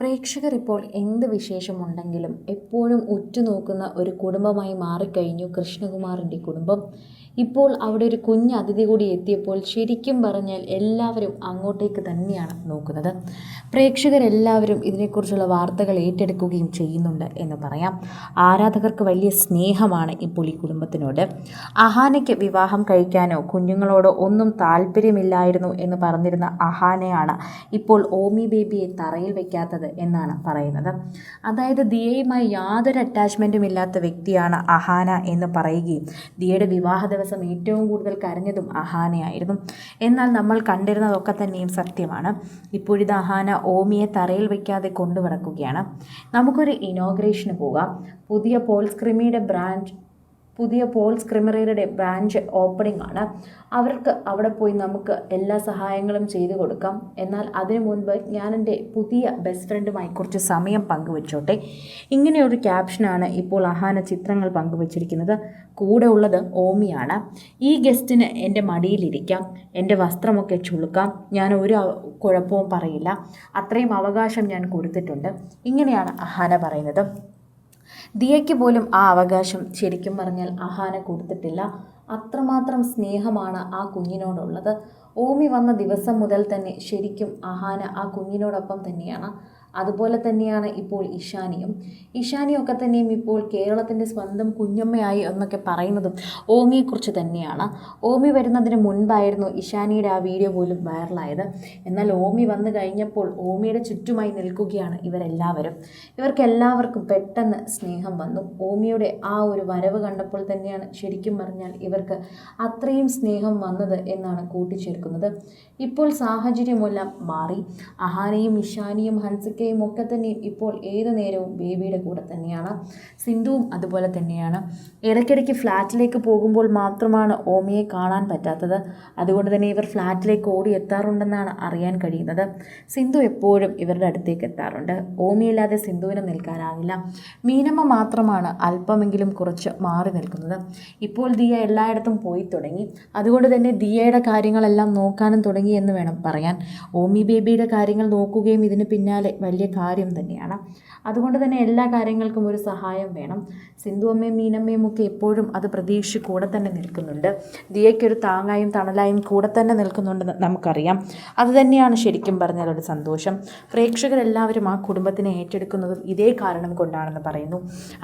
പ്രേക്ഷകർ ഇപ്പോൾ എന്ത് വിശേഷമുണ്ടെങ്കിലും എപ്പോഴും ഉറ്റുനോക്കുന്ന ഒരു കുടുംബമായി മാറിക്കഴിഞ്ഞു കൃഷ്ണകുമാറിന്റെ കുടുംബം. ഇപ്പോൾ അവിടെ ഒരു കുഞ്ഞ് അതിഥി കൂടി എത്തിയപ്പോൾ ശരിക്കും പറഞ്ഞാൽ എല്ലാവരും അങ്ങോട്ടേക്ക് തന്നെയാണ് നോക്കുന്നത്. പ്രേക്ഷകരെല്ലാവരും ഇതിനെക്കുറിച്ചുള്ള വാർത്തകൾ ഏറ്റെടുക്കുകയും ചെയ്യുന്നുണ്ട് എന്ന് പറയാം. ആരാധകർക്ക് വലിയ സ്നേഹമാണ് ഇപ്പോൾ ഈ കുടുംബത്തിനോട്. അഹാനയ്ക്ക് വിവാഹം കഴിക്കാനോ കുഞ്ഞുങ്ങളോടോ ഒന്നും താല്പര്യമില്ലായിരുന്നു എന്ന് പറഞ്ഞിരുന്ന അഹാനയാണ് ഇപ്പോൾ ഓമി ബേബിയെ തറയിൽ വയ്ക്കാത്തത് എന്നാണ് പറയുന്നത്. അതായത് ദിയയുമായി യാതൊരു അറ്റാച്ച്മെന്റും ഇല്ലാത്ത വ്യക്തിയാണ് അഹാന എന്ന് പറയുകയും ദിയയുടെ വിവാഹ ദിവസം ഏറ്റവും കൂടുതൽ കരഞ്ഞതും അഹാനയായിരുന്നു. എന്നാൽ നമ്മൾ കണ്ടിരുന്നതൊക്കെ തന്നെയും സത്യമാണ്. ഇപ്പോഴിത് അഹാന ഓമിയെ തറയിൽ വയ്ക്കാതെ കൊണ്ടുനടക്കുകയാണ് നമുക്കൊരു ഇനോഗ്രേഷന് പോകാം. പുതിയ പോൾസ്ക്രിമിയുടെ ബ്രാൻഡ് പുതിയ പോൾസ് ക്രിമറിയുടെ ബ്രാഞ്ച് ഓപ്പണിംഗ് ആണ്. അവർക്ക് അവിടെ പോയി നമുക്ക് എല്ലാ സഹായങ്ങളും ചെയ്തു കൊടുക്കാം. എന്നാൽ അതിനു മുൻപ് ഞാൻ എന്റെ പുതിയ ബെസ്റ്റ് ഫ്രണ്ടുമായി കുറച്ച് സമയം പങ്കുവെച്ചോട്ടെ. ഇങ്ങനെയൊരു ക്യാപ്ഷനാണ് ഇപ്പോൾ അഹാന ചിത്രങ്ങൾ പങ്കുവച്ചിരിക്കുന്നത്. കൂടെ ഉള്ളത് ഓമിയാണ്. ഈ ഗസ്റ്റിന് എന്റെ മടിയിലിരിക്കാം എന്റെ വസ്ത്രമൊക്കെ ചുളുക്കാം. ഞാൻ ഒരു കുഴപ്പവും പറയില്ല. അത്രയും അവകാശം ഞാൻ കൊടുത്തിട്ടുണ്ട്. ഇങ്ങനെയാണ് അഹാന പറയുന്നത്. ദിയയ്ക്ക് പോലും ആ അവകാശം ശരിക്കും പറഞ്ഞാൽ അഹാന കൊടുത്തിട്ടില്ല. അത്രമാത്രം സ്നേഹമാണ് ആ കുഞ്ഞിനോടുള്ളത്. ഓമി വന്ന ദിവസം മുതൽ തന്നെ ശരിക്കും അഹാന ആ കുഞ്ഞിനോടൊപ്പം തന്നെയാണ്. അതുപോലെ തന്നെയാണ് ഇപ്പോൾ ഇഷാനിയും. ഇഷാനിയൊക്കെ തന്നെയും ഇപ്പോൾ കേരളത്തിന്റെ സ്വന്തം കുഞ്ഞമ്മയായി എന്നൊക്കെ പറയുന്നതും ഓമിയെക്കുറിച്ച് തന്നെയാണ്. ഓമി വരുന്നതിന് മുൻപായിരുന്നു ഇഷാനിയുടെ ആ വീഡിയോ പോലും വൈറലായത്. എന്നാൽ ഓമി വന്നു കഴിഞ്ഞപ്പോൾ ഓമിയുടെ ചുറ്റുമായി നിൽക്കുകയാണ് ഇവരെല്ലാവരും. ഇവർക്കെല്ലാവർക്കും പെട്ടെന്ന് സ്നേഹം വന്നു. ഓമിയുടെ ആ ഒരു വരവ് കണ്ടപ്പോൾ തന്നെയാണ് ശരിക്കും പറഞ്ഞാൽ ഇവർക്ക് അത്രയും സ്നേഹം വന്നത് എന്നാണ് കൂട്ടിച്ചേർക്കുന്നത്. ഇപ്പോൾ സാഹചര്യമെല്ലാം മാറി. അഹാനയും ഇഷാനിയും ഹൻസിക്കയും ഒക്കെ തന്നെയും ഇപ്പോൾ ഏതു നേരവും ബേബിയുടെ കൂടെ തന്നെയാണ്. സിന്ധുവും അതുപോലെ തന്നെയാണ്. ഇടയ്ക്കിടയ്ക്ക് ഫ്ലാറ്റിലേക്ക് പോകുമ്പോൾ മാത്രമാണ് ഓമിയെ കാണാൻ പറ്റാത്തത്. അതുകൊണ്ട് തന്നെ ഇവർ ഫ്ലാറ്റിലേക്ക് ഓടി എത്താറുണ്ടെന്നാണ് അറിയാൻ കഴിയുന്നത്. സിന്ധു എപ്പോഴും ഇവരുടെ അടുത്തേക്ക് എത്താറുണ്ട്. ഓമിയില്ലാതെ സിന്ധുവിന് നിൽക്കാനാവില്ല. മീനമ്മ മാത്രമാണ് അല്പമെങ്കിലും കുറച്ച് മാറി നിൽക്കുന്നത്. ഇപ്പോൾ ദിയ എല്ലായിടത്തും പോയി തുടങ്ങി. അതുകൊണ്ട് തന്നെ ദിയയുടെ കാര്യങ്ങളെല്ലാം നോക്കാനും തുടങ്ങി എന്ന് വേണം പറയാൻ. ഓമി ബേബിയുടെ കാര്യങ്ങൾ നോക്കുകയും ഇതിന് പിന്നാലെ വലിയ കാര്യം തന്നെയാണ്. അതുകൊണ്ട് തന്നെ എല്ലാ കാര്യങ്ങൾക്കും ഒരു സഹായം വേണം. സിന്ധു അമ്മയും മീനമ്മയും ഒക്കെ എപ്പോഴും അത് പ്രതീക്ഷിച്ച് കൂടെ തന്നെ നിൽക്കുന്നുണ്ട്. ദിയയ്ക്കൊരു താങ്ങായും തണലായും കൂടെ തന്നെ നിൽക്കുന്നുണ്ടെന്ന് നമുക്കറിയാം. അത് തന്നെയാണ് ശരിക്കും പറഞ്ഞാൽ ഒരു സന്തോഷം. പ്രേക്ഷകരെല്ലാവരും ആ കുടുംബത്തിനെ ഏറ്റെടുക്കുന്നതും ഇതേ കാരണം കൊണ്ടാണെന്ന് പറയുന്നു.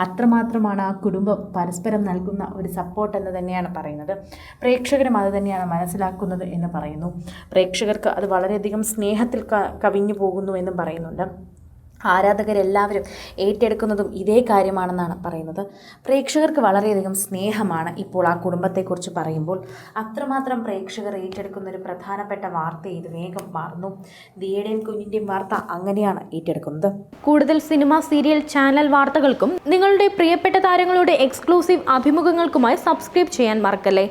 അത്രമാത്രമാണ് ആ കുടുംബം പരസ്പരം നൽകുന്ന ഒരു സപ്പോർട്ട് എന്ന് തന്നെയാണ് പറയുന്നത്. പ്രേക്ഷകരും അത് തന്നെയാണ് മനസ്സിലാക്കുന്നത് എന്ന് പറയുന്നു. പ്രേക്ഷകർക്ക് അത് വളരെയധികം സ്നേഹത്തിൽ കവിഞ്ഞു പോകുന്നു എന്നും പറയുന്നുണ്ട്. ആരാധകരെല്ലാവരും ഏറ്റെടുക്കുന്നതും ഇതേ കാര്യമാണെന്നാണ് പറയുന്നത്. പ്രേക്ഷകർക്ക് വളരെയധികം സ്നേഹമാണ് ഇപ്പോൾ ആ കുടുംബത്തെക്കുറിച്ച് പറയുമ്പോൾ. അത്രമാത്രം പ്രേക്ഷകർ ഏറ്റെടുക്കുന്ന ഒരു പ്രധാനപ്പെട്ട വാർത്ത ഇത് വേഗം മാറുന്നു. ദിയയുടെയും കുഞ്ഞിന്റെയും വാർത്ത അങ്ങനെയാണ് ഏറ്റെടുക്കുന്നത്. കൂടുതൽ സിനിമ സീരിയൽ ചാനൽ വാർത്തകൾക്കും നിങ്ങളുടെ പ്രിയപ്പെട്ട താരങ്ങളുടെ എക്സ്ക്ലൂസീവ് അഭിമുഖങ്ങൾക്കുമായി സബ്സ്ക്രൈബ് ചെയ്യാൻ മറക്കല്ലേ?